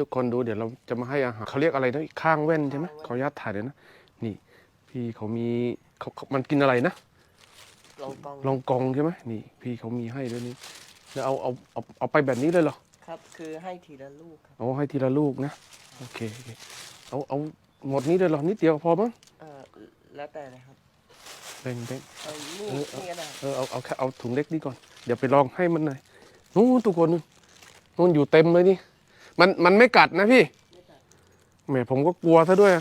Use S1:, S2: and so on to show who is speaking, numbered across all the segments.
S1: ทุกคนดูเดี๋ยวเราจะมาให้อาหารเขาเรียกอะไรนะข้างแว่นใช่ไหมขออนุญาตถ่ายเลยนะนี่พี่เขามีเขาเขามันกินอะไรนะ
S2: ลองกอง
S1: ลองกองใช่ไหมนี่ พี่เขามีให้ด้วยนี่แล้วเอาเอาเอาเอาไปแบบนี้เลยเหรอ
S2: ครับ คือให้ทีละลูกครับ
S1: เอาให้ทีละลูกนะโอเคโอเคเอาเอาหมดนี้เลยเหรอนิดเดียวพอมั้ง
S2: เออแล้วแต่เลยครับ
S1: แบ่งแบ่ง
S2: เอานี่
S1: เออเอา
S2: นี่ก็ได้
S1: เออเอาเอาแค่เอาถุงเล็กนี้ก่อนเดี๋ยวไปลองให้มันหน่อยนู้นทุกคนนู้นนู้นอยู่เต็มเลยนี่ มันมันไม่กัดนะพี่แหมผมก็กลัวซะด้วย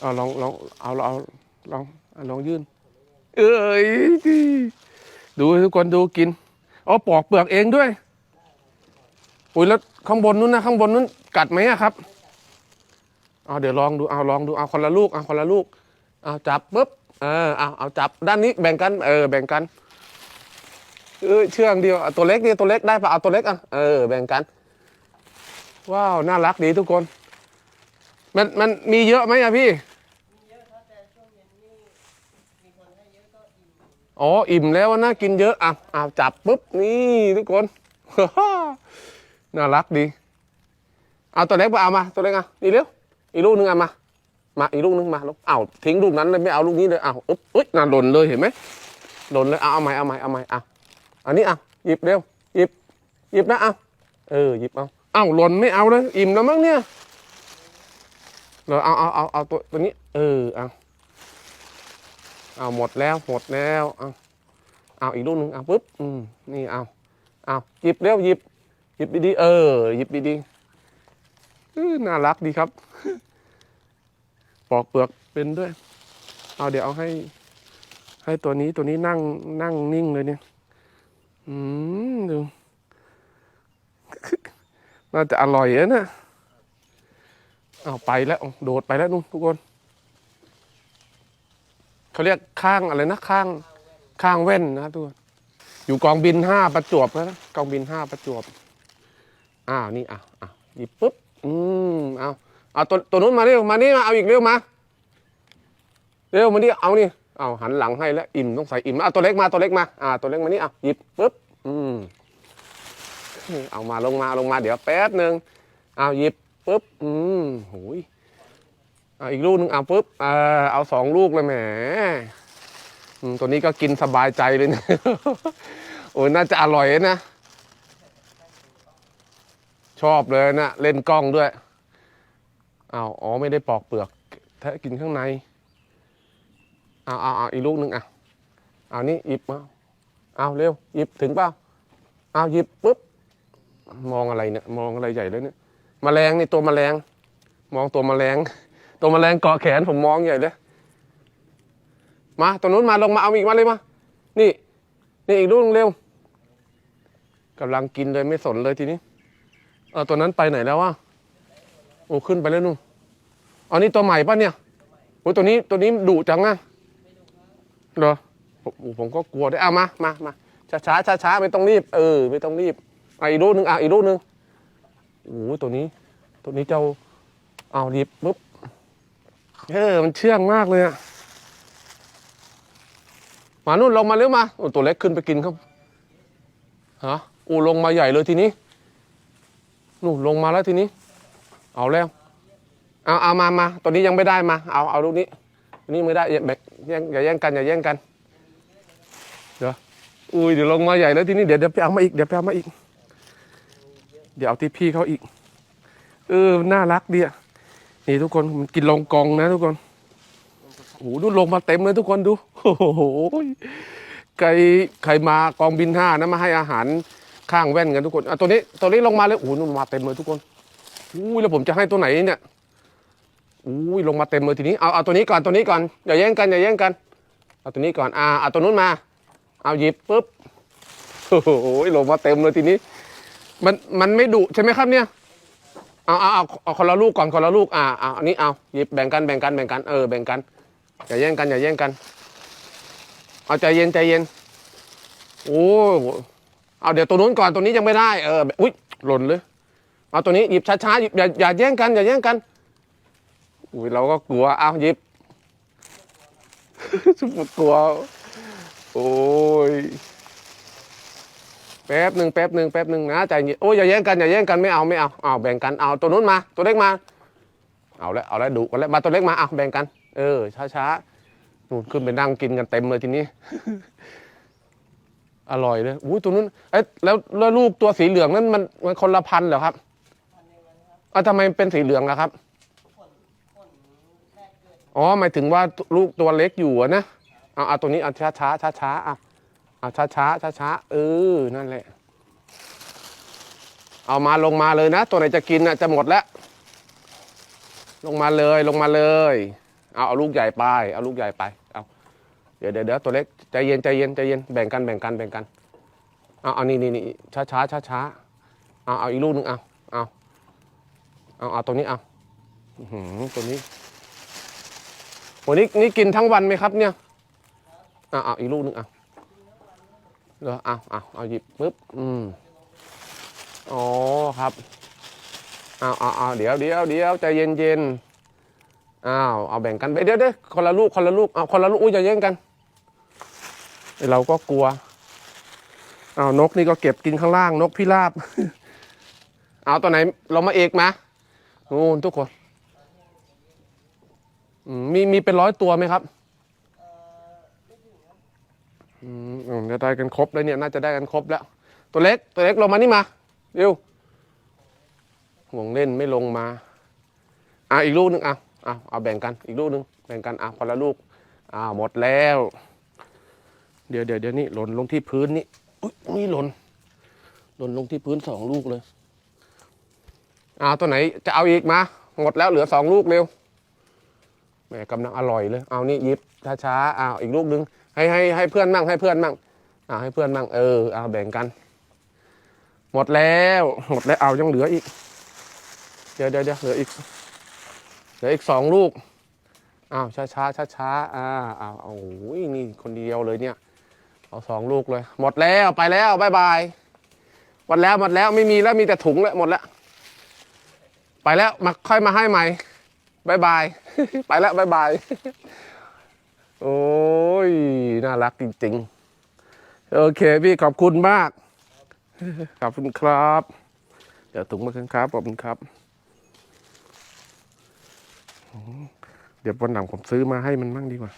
S1: เอาลองลองเอาเอาลองเอาลองยื่น เอ้ยดูทุกคนดูกินอ๋อปอกเปลือกเองด้วยอุ้ยแล้วข้างบนนู้นนะข้างบนนู้นกัดไหมอะครับเอาเดี๋ยวลองดูเอาลองดูเอาคนละลูกเอาคนละลูกเอาจับปุ๊บเออเอาเอาจับด้านนี้แบ่งกันเออแบ่งกัน เออเชื่องเดียวตัวเล็กนี่ตัวเล็กได้ปะเอาตัวเล็กอะเออแบ่งกัน ว้าว น่ารักดีทุกคน มันมันมีเยอะไหมอะพี่อ๋ออิ่มแล้วน่ากินเยอะอะเอาจับปุ๊บนี่ทุกคนน่ารักดีเอาตัวเล็กมาเอามาตัวเล็กอะนี่เร็วอีลูกหนึงเอามามาอีลูกนึงมาลูกอ้าทิ้งลูกนั้นเลยไม่เอาลูกนี้เลยเอาอึ๊บอุ๊ยน่าหล่นเลยเห็นไหมหล่นเลยเอาเอาใหม่เอาใหม่เอาใหม่เอา อันนี้เอาหยิบเร็วหยิบหยิบนะเอาเออหยิบเอาเอ้าหล่นไม่เอาเลยอิ่มแล้วมั้งเนี่ยเดี๋ยวเอาเอาเอาเอาตัวตัวนี้ เออเอาเอาหมดแล้วหมดแล้วเอาเอาอีกลูกหนึ่งเอาปุ๊บอืมนี่เอาเอาหยิบเร็วหยิบหยิบดีๆเออหยิบดีๆน่ารักดีครับ ปอกเปลือกเป็นด้วย เอาเดี๋ยวเอาให้ ให้ตัวนี้ตัวนี้นั่งนั่งนิ่งเลยเนี่ย อืมดูน่าจะอร่อยอะนะเอาไปแล้วโดดไปแล้วนู่นทุกคนเขาเรียกข้างอะไรนะข้างข้างแว่นนะทุกคนอยู่กองบินห้าประจวบแล้วนะกองบินห้าประจวบอ้าวนี่อะอะหยิบปุ๊บอืมเอาเอาตัวตัวนู้นมาเร็วมานี่มาเอาอีกเร็วมาเร็วมานี่เอานี่ เอาหันหลังให้แล้วอิ่มต้องใส่อิ่มเอาตัวเล็กมาตัวเล็กมาอ่าตัวเล็กมานี่เอาหยิบปุ๊บอืมเอามาลงมาลงมาเดี๋ยวแป๊บหนึ่งเอาหยิบปุ๊บอืมโหยเอาอีกลูกหนึ่งเอาปุ๊บอ่าเอาสองลูกเลยแหมตัวนี้ก็กินสบายใจเลยนะโอ้ยน่าจะอร่อยนะ ชอบเลยนะเล่นกล้องด้วยเอาอ๋อไม่ได้ปอกเปลือกแทะกินข้างใน เอาเอาเอาอีกลูกหนึ่งอะเอานี่หยิบมาเอาเร็วหยิบถึงเปล่าเอาหยิบปุ๊บมองอะไรเนี่ยมองอะไรใหญ่เลยเนี่ยมแมลงนี่ตัวแมลง มองตัวแมลง ตัวแมลงเกาะแขนผมมองใหญ่เลยมาตัวนู้นมาลงมาเอาอีกมาเลยมานี่ นี่อีกลูกนึงเร็วกำลังกินเลยไม่สนเลยทีนี้เออตัวนั้นไปไหนแล้ววะโอ้ขึ้นไปแล้วนู่นอันนี้ตัวใหม่ป่ะเนี่ยโอ้ตัวนี้ตัวนี้ดุจังนะ เหรอผมผมก็กลัวด้วยอะมามามาช้าช้าช้าช้าไม่ต้องรีบ เออ ไม่ต้องรีบอะอีกลูกหนึ่งอะอีกลูกหนึ่งโอ้ตัวนี้ ตัวนี้เจ้าเอาหยิบปุ๊บเออมันเชื่องมากเลยอะมานู่นลงมาเร็วมาโอ้ตัวเล็กขึ้นไปกินครับฮะอ้ลงมาใหญ่เลยทีนี้นู่นลงมาแล้วทีนี้ เอาแล้วเอาเอามามาตัวนี้ยังไม่ได้มา เอาเอาลูกนี้ นี้ไม่ได้อย่าแบ่งแย่งอย่าแย่งกันอย่าแย่งกันเดี๋ยวอุ้ยเดี๋ยวลงมาใหญ่แล้วทีนี้เดี๋ยวเดี๋ยวไปเอามาอีกเดี๋ยวไปเอามาอีก เดี๋ยวเอาที่พี่เขาอีก เออน่ารักดีอะนี่ทุกคนมันกินลงกองนะทุกคนโอ้โหดูลงมาเต็มเลยทุกคนดูโอ้โหใครใครมากองบินห้านะมาให้อาหารข้างแว่นกันทุกคนอะตัวนี้ตัวนี้ลงมาเลยโอ้โหนู่นมาเต็มเลยทุกคนอุ้ยแล้วผมจะให้ตัวไหนเนี่ย อุ้ยลงมาเต็มเลยทีนี้เอาเอาตัวนี้ก่อนตัวนี้ก่อนอย่าแย่งกันอย่าแย่งกันเอาตัวนี้ก่อนอ่าเอาตัวนู้นมา เอาหยิบปุ๊บโอ้โหลงมาเต็มเลยทีนี้ มันมันไม่ดุใช่ไหมครับเนี่ยเอาเอาเอาเอาคนละลูกก่อนคนละลูกอ่าเอาอันนี้เอาหยิบแบ่งกันแบ่งกันแบ่งกันเออแบ่งกันอย่าแย่งกันอย่าแย่งกัน เอาใจเย็นใจเย็นโอ้เอาเดี๋ยวตัวนู้นก่อนตัวนี้ยังไม่ได้เอออุ้ยหล่นเลยเอาตัวนี้หยิบช้าๆหยิบอย่าอย่าแย่งกันอย่าแย่งกัน อุ้ยเราก็กลัวเอาหยิบ สุดกลัว โอ้ย แป๊บหนึ่งแป๊บหนึ่งแป๊บหนึ่งนะใจเย็นโอ้ยอย่าแย่งกันอย่าแย่งกันไม่เอาไม่เอาเอาแบ่งกันเอาตัวนู้นมาตัวเล็กมา เอาแล้วเอาแล้วดุกันแล้วมาตัวเล็กมาเอาแบ่งกัน เออช้าช้านู่นขึ้นไปนั่งกินกันเต็มเลยทีนี้ อร่อยเลยอุ้ยตัวนู้นเอ๊ะแล้วแล้วลูกตัวสีเหลืองนั้นมันมันคนละพันเหรอครับอะทำไมเป็นสีเหลืองล่ะครับ อ๋อหมายถึงว่าลูกตัวเล็กอยู่นะเอาเอาตัวนี้เอาช้าช้าช้าช้าๆเอาเอาช้าช้าช้าช้าเออนั่นแหละ เอามาลงมาเลยนะ ตัวไหนจะกินน่ะจะหมดแล้วลงมาเลยลงมาเลย เอาเอาลูกใหญ่ไป เอาลูกใหญ่ไปเอาเดี๋ยวเดี๋ยวเดี๋ยวตัวเล็กใจเย็นใจเย็นใจเย็นแบ่งกันแบ่งกันแบ่งกันเอาเอานี่นี่นี่ช้าช้าช้าช้าเอาเอาอีกลูกหนึ่งเอาเอาเอาเอาตัวนี้เอาหือตัวนี้ วันนี้นี่กินทั้งวันไหมครับเนี่ยเอาเอาอีกลูกหนึ่งเอาเหรอเอาเอาเอาหยิบปึ๊บอืมอ๋อครับเอาเอาเอาเดี๋ยวเดี๋ยวเดี๋ยวใจเย็นเย็นอ้าวเอาแบ่งกันไปเดี๋ยวเดี๋ยวคนละลูกคนละลูกเอาคนละลูกอุ้ยอย่าแย่งกันเราก็กลัวเอานกนี่ก็เก็บกินข้างล่างนกพิราบ เอาตัวไหนเรามาเอกมาโอ้ทุกคน อืมมีมีเป็นร้อยตัวไหมครับอืมอืมจะได้กันครบเลยเนี่ยน่าจะได้กันครบแล้ว ตัวเล็กตัวเล็กลงมานี่มาเร็วห่วงเล่นไม่ลงมาอะอีกลูกหนึ่งอะอะเอาแบ่งกันอีกลูกหนึ่งแบ่งกันอะคนละลูกอ่าหมดแล้ว เดี๋ยวเดี๋ยวเดี๋ยวนี่หล่นลงที่พื้นนี่อุ้ยนี่หล่นหล่นลงที่พื้นสองลูกเลยอ่าตัวไหนจะเอาอีกมาหมดแล้วเหลือสองลูกเร็ว แหมกำลังอร่อยเลย เอานี่ยิบช้าๆอ้าวอีกลูกหนึ่งให้ให้ให้เพื่อนมั่งให้เพื่อนมั่งอ่าให้เพื่อนมั่งเออเอาแบ่งกัน หมดแล้วหมดแล้วเอายังเหลืออีก เดี๋ยวเดี๋ยวเดี๋ยวเหลืออีกเหลืออีกสองลูกอ้าวช้าช้าช้าช้าอ่าอ้าวโอ้ยนี่คนเดียวเลยเนี่ยเอาสองลูกเลย หมดแล้วไปแล้วบายบายหมดแล้วหมดแล้วไม่มีแล้วมีแต่ถุงแล้วหมดแล้วไปแล้วมาค่อยมาให้ใหม่ บายบาย ไปแล้วบายบาย โอ้ย น่ารักจริง ๆ โอเคพี่ขอบคุณมาก ขอบคุณครับ เดี๋ยวถุงมาคืนครับ ขอบคุณครับ เดี๋ยววันหลังผมซื้อมาให้มันมั่งดีกว่า